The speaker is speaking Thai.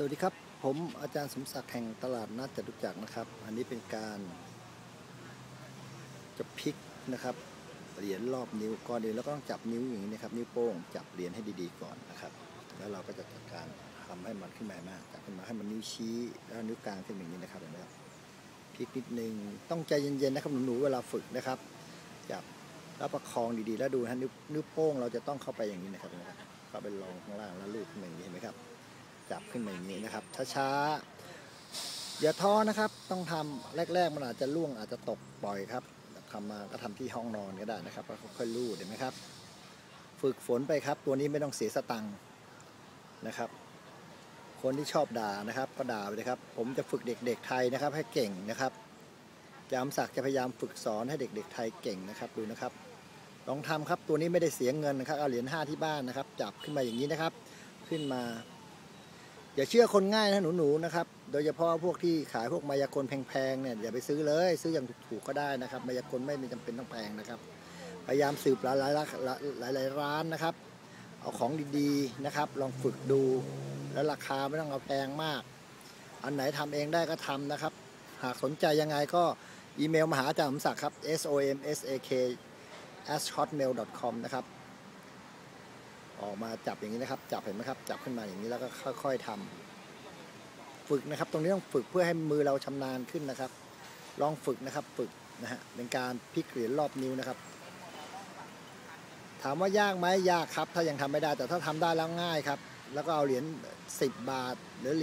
สวัสดีครับ ผมอาจารย์สมศักดิ์แห่งตลาดนัดจตุจักรนะครับ อันนี้เป็นการจะพลิกนะครับเหรียญรอบนิ้วก่อนเดียวแล้วก็ต้องจับนิ้วอย่างนี้นะครับ นิ้วโป้งจับเหรียญให้ดีๆก่อนนะครับ แล้วเราก็จะจัดการทำให้มันขึ้นมามากจับขึ้นมาให้มันนิ้วชี้แล้วนิ้วกลางขึ้นอย่างนี้นะครับเห็นไหมครับพลิกนิดนึงต้องใจเย็นๆนะครับหนูๆเวลาฝึกนะครับจับแล้วประคองดีๆ แล้วดูนะนิ้วนิ้วโป้งเราจะต้องเข้าไปอย่างนี้นะครับเห็นไหมครับเข้าไปรองข้างล่างแล้วลูบขึ้นมาอย่างนี้เห็นไหมครับ จับขึ้นมาอย่างนี้นะครับ ช้าๆ อย่าท้อนะครับ ต้องทำแรกๆ มันอาจจะล่วงอาจจะตกปล่อยครับทำมาก็ทำที่ห้องนอนก็ได้นะครับแล้วค่อยๆลู่เห็นไหมครับ ฝึกฝนไปครับ ตัวนี้ไม่ต้องเสียสตังค์นะครับ คนที่ชอบด่านะครับ ก็ด่าไปเลยครับ ผมจะฝึกเด็ก ๆ ไทยนะครับ ให้เก่งนะครับจามศักดิ์จะพยายามฝึกสอนให้เด็ก ๆ ไทยเก่งนะครับดูนะครับ ลองทำครับตัวนี้ไม่ได้เสียเงินนะครับเอาเหรียญห้าที่บ้านนะครับ จับขึ้นมาอย่างนี้นะครับ ขึ้นมา อย่าเชื่อคนง่ายนะหนูๆนะครับ โดยเฉพาะพวกที่ขายพวกมายากลแพงๆเนี่ยอย่าไปซื้อเลย ซื้ออย่างถูกๆก็ได้นะครับ มายากลไม่จำเป็นต้องแพงนะครับ พยายามสืบหลายๆหลายๆร้านนะครับ เอาของดีๆนะครับ ลองฝึกดู แล้วราคาไม่ต้องเอาแพงมาก อันไหนทำเองได้ก็ทำนะครับ หากสนใจยังไงก็อีเมลมาหาอาจารย์สมศักดิ์ครับ s o m s a k s hotmail com นะครับ ออกมาจับอย่างนี้นะครับ จับเห็นไหมครับ จับขึ้นมาอย่างนี้แล้วก็ค่อย ๆทำฝึกนะครับ ตรงนี้ต้องฝึกเพื่อให้มือเราชำนาญขึ้นนะครับ ลองฝึกนะครับ ฝึกนะฮะเป็นการพลิกเหรียญรอบนิ้วนะครับ ถามว่ายากไหมยากครับ ถ้ายังทำไม่ได้แต่ถ้าทำได้แล้วง่ายครับ แล้วก็เอาเหรียญ10 บาทหรือ